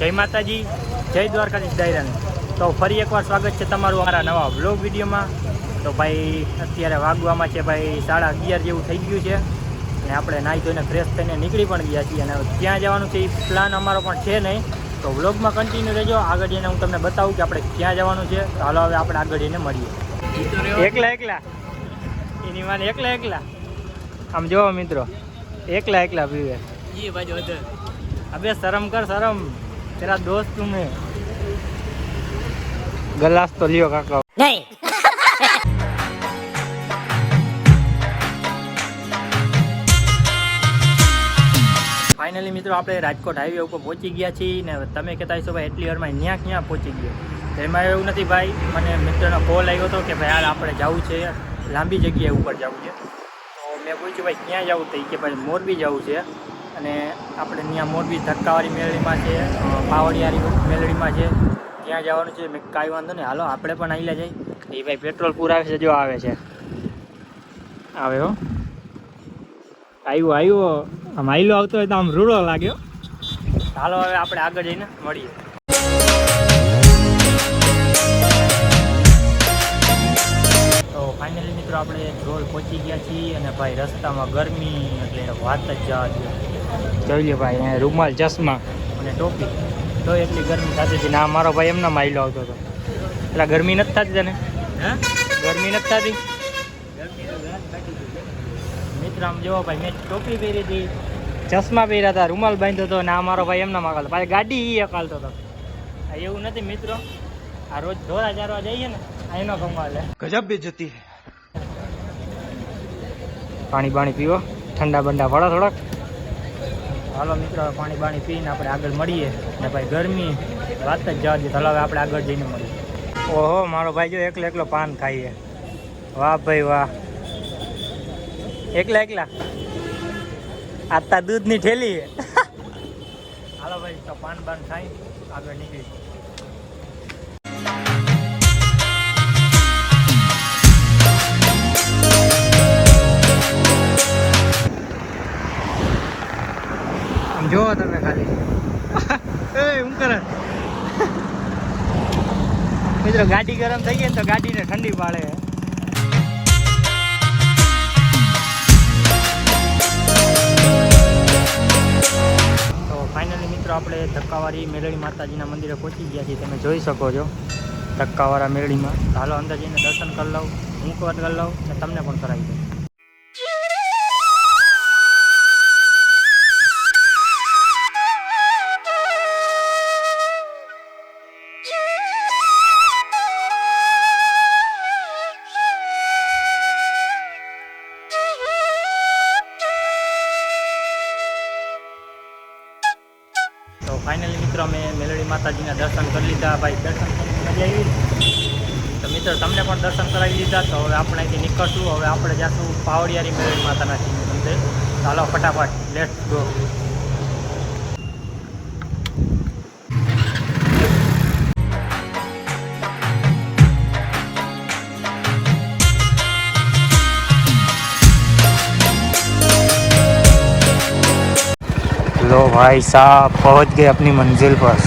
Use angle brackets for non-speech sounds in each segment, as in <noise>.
જય માતાજી જય દ્વારકાધીશ દાયરાને તો ફરી એકવાર સ્વાગત છે તમારું અમારા નવા બ્લોગ વિડીયોમાં. તો ભાઈ અત્યારે વાગવામાં છે ભાઈ સાડા અગિયાર જેવું થઈ ગયું છે. અને આપણે નાહી ધોઈને ફ્રેશ થઈને નીકળી પણ ગયા છીએ. અને ક્યાં જવાનું છે એ પ્લાન અમારો પણ છે નહીં. તો વ્લોગમાં કન્ટિન્યુ રહેજો. આગળ જઈને હું તમને બતાવું કે આપણે ક્યાં જવાનું છે. તો હાલો હવે આપણે આગળ જઈને મળીએ. એકલા એકલા. એની માને એકલા એકલા. આમ જોવો મિત્રો. એકલા એકલા પીવે અબે શરમ કર શરમ. तेरा दोस्त तुम है गलास तो लियो काका नहीं ફાઇનલી મિત્રો આપણે રાજકોટ હાઈવે ઉપર પહોંચી ગયા છીએ ને તમે કહેતા હશો ભાઈ એટલી વારમાં ન્યા ક્યાં પહોંચી ગયો તો એમાં એવું નથી ભાઈ મને મિત્રનો કોલ આવ્યો હતો કે ભાઈ હાલ આપણે જવું છે લાંબી જગ્યાએ ઉપર જવું છે તો મેં પૂછ્યું ભાઈ ક્યાં જવું તો ઈ કે ભાઈ મોરબી જવું છે અને આપણે ત્યાં મોરબી ધક્કાવાળી મેળડીમાં છે પાવડિયારી મેળડીમાં છે. ત્યાં જવાનું છે મેં કાંઈ વાંધો નહીં. હાલો આપણે પણ આવી જઈ એ ભાઈ પેટ્રોલ પૂરાવે છે જો આવે છે. આવે હો. આવ્યો આવ્યો આમ આઈલો આવતો હોય તો આમ રૂડો લાગ્યો હાલો હવે આપણે આગળ જઈને મળીએ. પહોંચી ગયા છીએ અને ભાઈ રસ્તામાં ગરમી એટલે વાત જ જવા દે જોઈ લે ભાઈ અહીંયા રૂમાલ ચશ્મા અને ટોપી. તો એટલી ગરમી થતી હતી. ને આ મારો ભાઈ એમના માઇલો આવતો હતો. એટલે ગરમી નથી થતી તને? ગરમી નથી થતી? મિત્ર આમ જોવો ભાઈ મેં ટોપી પહેરી હતી. ચશ્મા પહેર્યા હતા રૂમાલ બાંધ્યો હતો ને આ મારો ભાઈ એમના માગલતો પાછી ગાડી એ અકાલતો હતો. એવું નથી મિત્રો. આ રોજ ધોરા ચારવા જઈએ ને એનો કમાલ ગજબ બેજતી જતી પાણી બાણી પીવો. ઠંડા બંડા પડો થોડાક. હાલો મિત્રો પાણી બાણી પીને આપણે આગળ મળીએ. ને ભાઈ ગરમી, વાત જ જવા દે ચાલો હવે આપણે આગળ જઈને મળીએ. ઓહો, મારો ભાઈ જો એકલો એકલો પાન ખાઈએ. વાહ ભાઈ વાહ. એકલા એકલા? આતા દૂધની ઠેલી <laughs> હાલો ભાઈ, તો પાન બાન ખાઈ, આગળ નીકળી મિત્રો ગાડી ગરમ થઈ ગઈ તો ગાડીને ઠંડી પાડે. તો ફાઇનલી મિત્રો આપણે ધક્કાવાળી મેલડી માતાજીના મંદિરે પહોંચી ગયા છીએ. તમે જોઈ શકો છો ધક્કાવાળા મેળીમાં હાલો અંદર જઈને દર્શન કરી લઉં હું કરી લઉં અને તમને પણ કરાવી દઉં. ફાઇનલી મિત્રો અમે મેલડી માતાજીના દર્શન કરી લીધા. ભાઈ, દર્શન કરીને મજા આવી? તો મિત્રો, તમને પણ દર્શન કરાવી લીધા. તો હવે આપણે અહીંથી નીકળશું. હવે આપણે જાશું પાવડિયારી મેલડી માતાના મંદિર ચાલો ફટાફટ લેટ્સ ગો लो भाई साहब पहुंच गए अपनी मंजिल पर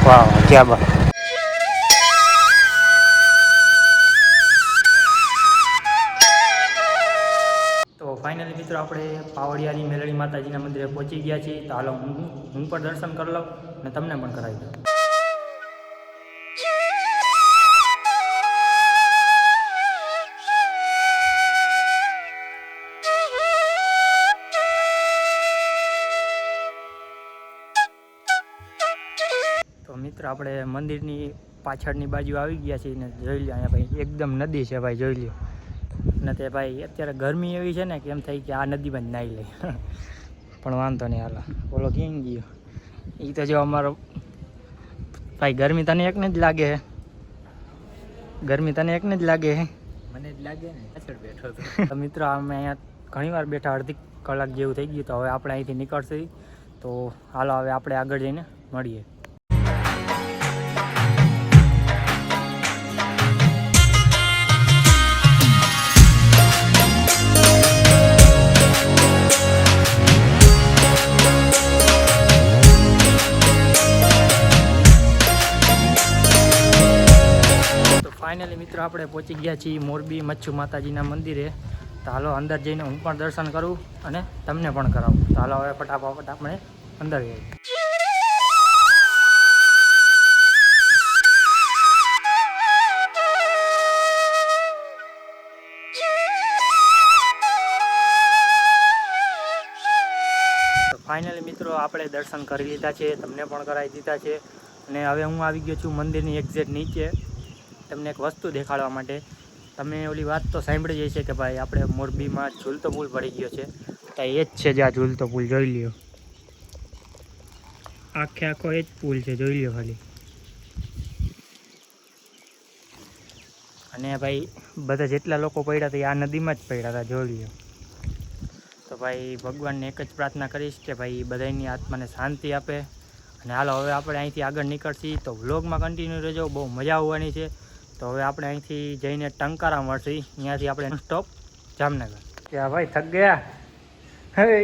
वाह वाह, क्या बात તો ફાઇનલી મિત્રો આપણે પાવડિયાની મેલડી માતાજીના મંદિરે પહોંચી ગયા છીએ તો હાલો હું હું પણ દર્શન કરી લઉં અને તમને પણ કરાવી દઉં તો મિત્ર આપણે મંદિરની પાછળની બાજુ આવી ગયા છીએ ને જોઈ લો અહીંયા ભાઈ એકદમ નદી છે ભાઈ જોઈ લ્યો. ને તે ભાઈ અત્યારે ગરમી એવી છે ને કે એમ થઈ કે આ નદીમાં જ નાહી લે. <laughs> પણ વાંધો નહીં હાલો. બોલો ક્યાં ગયો. એ તો જો અમારો ભાઈ ગરમી તને એકને જ લાગે હે? ગરમી તને એકને જ લાગે હે? મને જ લાગે ને પાછળ બેઠો તો. મિત્રો અમે અહીંયા ઘણી વાર બેઠા અડધી કલાક જેવું થઈ ગયું તો હવે આપણે અહીંથી નીકળશે તો હાલો હવે આપણે આગળ જઈને મળીએ. મિત્રો, આપણે પહોંચી ગયા છીએ મોરબી મચ્છુ માતાજીના મંદિરે. તો હાલો, અંદર જઈને હું પણ દર્શન કરું અને તમને પણ કરાવું. તો હાલો, હવે ફટાફટ આપણે અંદર જઈએ. ફાઇનલી મિત્રો, આપણે દર્શન કરી લીધા છે, તમને પણ કરાવી દીધા છે. અને હવે હું આવી ગયો છું મંદિરની એક્ઝેટ નીચે. તમને એક વસ્તુ દેખાડવા માટે. તમે ઓલી વાત તો સાંભળી જઈ છે કે ભાઈ આપણે મોરબીમાં ઝૂલતો પુલ પડી ગયો છે. તો એ જ છે જે આ ઝૂલતો પુલ, જોઈ લ્યો. આખે આખો એ જ પુલ છે, જોઈ લ્યો ખાલી. અને ભાઈ બધા જેટલા લોકો પડ્યા હતા એ આ નદીમાં જ પડ્યા હતા, જોઈ લ્યો. તો ભાઈ ભગવાનને એક જ પ્રાર્થના કરીશ કે ભાઈ બધાની આત્માને શાંતિ આપે. અને હાલો, હવે આપણે અહીંથી આગળ નીકળશી તો વ્લોગમાં કન્ટિન્યુ રહેજો, બહુ મજા આવવાની છે. તો હવે આપણે અહીંથી જઈને ટંકારા મળશે. અહીંયાથી આપણે સ્ટોપ જામનગર. ત્યાં ભાઈ થક ગયા? હવે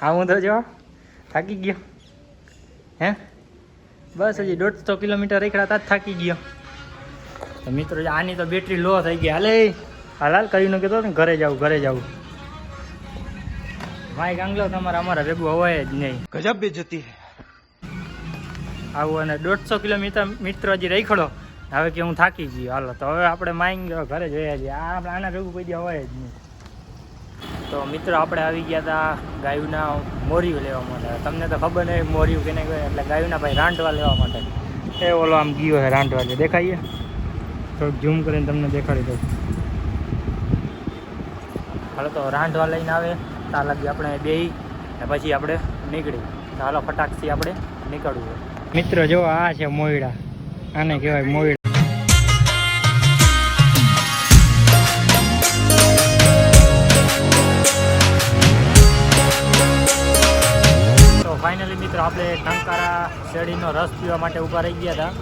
હા? હું તો જો થાકી ગયો. હે? બસ હજી દોઢસો કિલોમીટર રેખડા તા થાકી ગયો. તો મિત્રો આની તો બેટરી લો થઈ ગઈ. હાલે. હાલાલ કરીને કીધો ને ઘરે જાવ ઘરે જાવ માઇક ગાંગલો તમારે અમારા ભેગું હવાય જ નહીં. ગજબ બે જતી આવું અને દોઢસો કિલોમીટર મિત્રો હજી રેખડો. હવે કે હું થાકી ગયો. હાલો, તો હવે આપણે માંગ, ઘરે જોયા છીએ આ આપણે આના ભેગું કોઈ હોય જ નહીં. તો મિત્રો, આપણે આવી ગયા હતા ગાયુના મોરિયું લેવા માટે. તમને તો ખબર નહીં મોરિયું કેને કહે એટલે ગાયુના ભાઈ રાંડવા લેવા માટે. એ ઓલો આમ ગયો છે રાંધવા જે દેખાઈએ થોડુંક ઝૂમ કરીને તમને દેખાડી દઉં. હાલો, તો રાંધવા લઈને આવે. ત્યાં લગી આપણે બેહી ને પછી આપણે નીકળી તો હાલો, ફટાકથી આપણે નીકળવું. મિત્રો, જો આ છે મોયડા. આને કહેવાય મોયડા. શેરડીનો રસ પીવા માટે ઊભા રહી ગયા હતા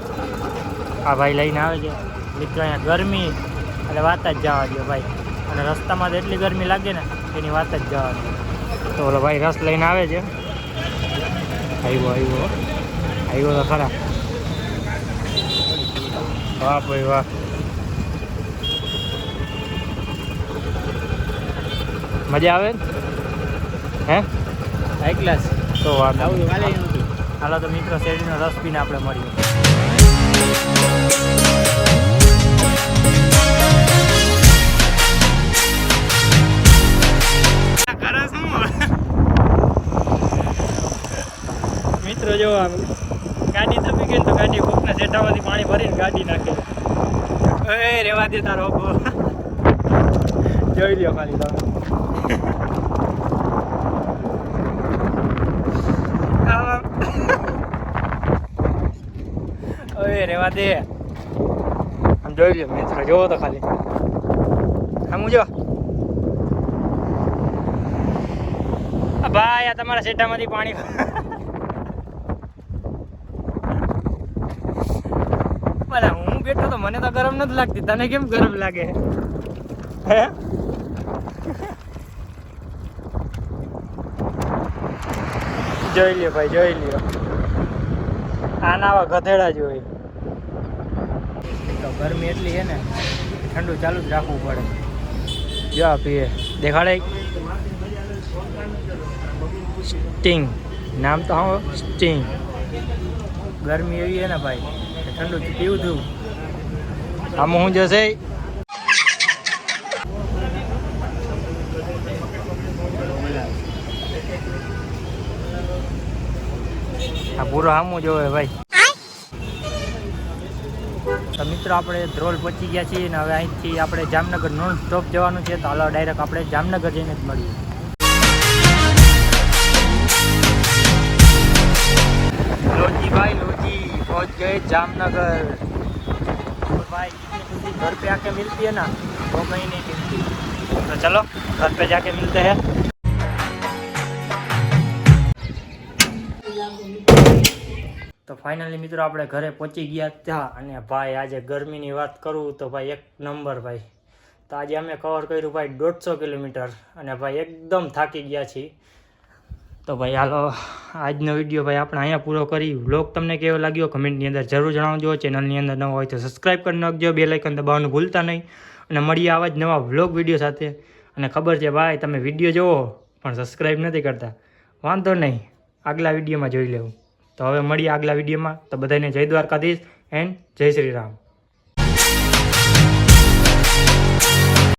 આ ભાઈ લઈને આવે છે. મિત્રો અહીંયા ગરમી એટલે વાત જ જવા દો ભાઈ. અને રસ્તામાં તો એટલી ગરમી લાગે ને એની વાત જ જવા દો તો ઓલો ભાઈ રસ લઈને આવે છે. આવ્યો આવ્યો આવ્યો તો ખરા. વાહ ભાઈ વાહ. મજા આવે હે? હાઈ ક્લાસ તો વાંધો હાલો તો મિત્રો શેરડીનો રસ પીને આપણે મળીએ. મિત્રો જો આમ ગાડી થપી ગઈ તો ગાડી કોકના જેઠામાંથી પાણી ભરીને ગાડી નાખે. એ રેવા દે તારો જોઈ લ્યો ખાલી તમે. <laughs> ઓય, રેવા દે. આમ જોઈ લ્યો મિત્રો જોવો તો ખાલી. આમ જો ભાઈ, આ તમારા સેટામાંથી પાણી ભલા <laughs> હું બેઠો તો મને તો ગરમ નથી લાગતી. તને કેમ ગરમ લાગે? હે? જોઈ લ્યો ભાઈ જોઈ લ્યો. આનાવા ગધેડા જોઈ તો ગરમી એટલી છે ને ઠંડુ ચાલુ જ રાખવું પડે. જો પીએ. દેખાડે? સ્ટિંગ. નામ તો હા સ્ટિંગ. ગરમી એવી છે ને ભાઈ ઠંડુ પીવું છું. આમાં હું જશે? આ પૂરો આમું જોવે ભાઈ તો મિત્રો આપણે ધ્રોલ પહોંચી ગયા છીએ અને હવે અહીંથી આપણે જામનગર નોન સ્ટોપ જવાનું છે તો હાલો ડાયરેક્ટ આપણે જામનગર જઈને જ મળીએ लोजी भाई लोजी पहुंच गए जामनगर और भाई इतनी खुशी घर पे आके मिलती है ना वो कहीं नहीं मिलती तो चलो घर पे जाके मिलते हैं તો ફાઇનલી મિત્રો આપણે ઘરે પહોંચી ગયા હતા અને ભાઈ આજે ગરમીની વાત કરું તો ભાઈ એક નંબર ભાઈ. તો આજે અમે કવર કર્યું ભાઈ દોઢસો કિલોમીટર અને ભાઈ એકદમ થાકી ગયા છીએ. તો ભાઈ હાલો, આજનો વીડિયો ભાઈ આપણે અહીંયા પૂરો કરી. વ્લોગ તમને કેવો લાગ્યો કમેન્ટની અંદર જરૂર જણાવજો. ચેનલની અંદર ન હોય તો સબસ્ક્રાઈબ કરી નાખજો. બે લાઇકન દબાવવાનું ભૂલતા નહીં. અને મળીએ આવા જ નવા વ્લોગ વીડિયો સાથે. અને ખબર છે ભાઈ, તમે વીડિયો જુઓ પણ સબસ્ક્રાઈબ નથી કરતા. વાંધો નહીં. આગલા વિડીયોમાં જોઈ લેવું. તો હવે મળીએ આગલા વિડીયોમાં. તો બધાને જય દ્વારકાધીશ એન્ડ જય શ્રી રામ.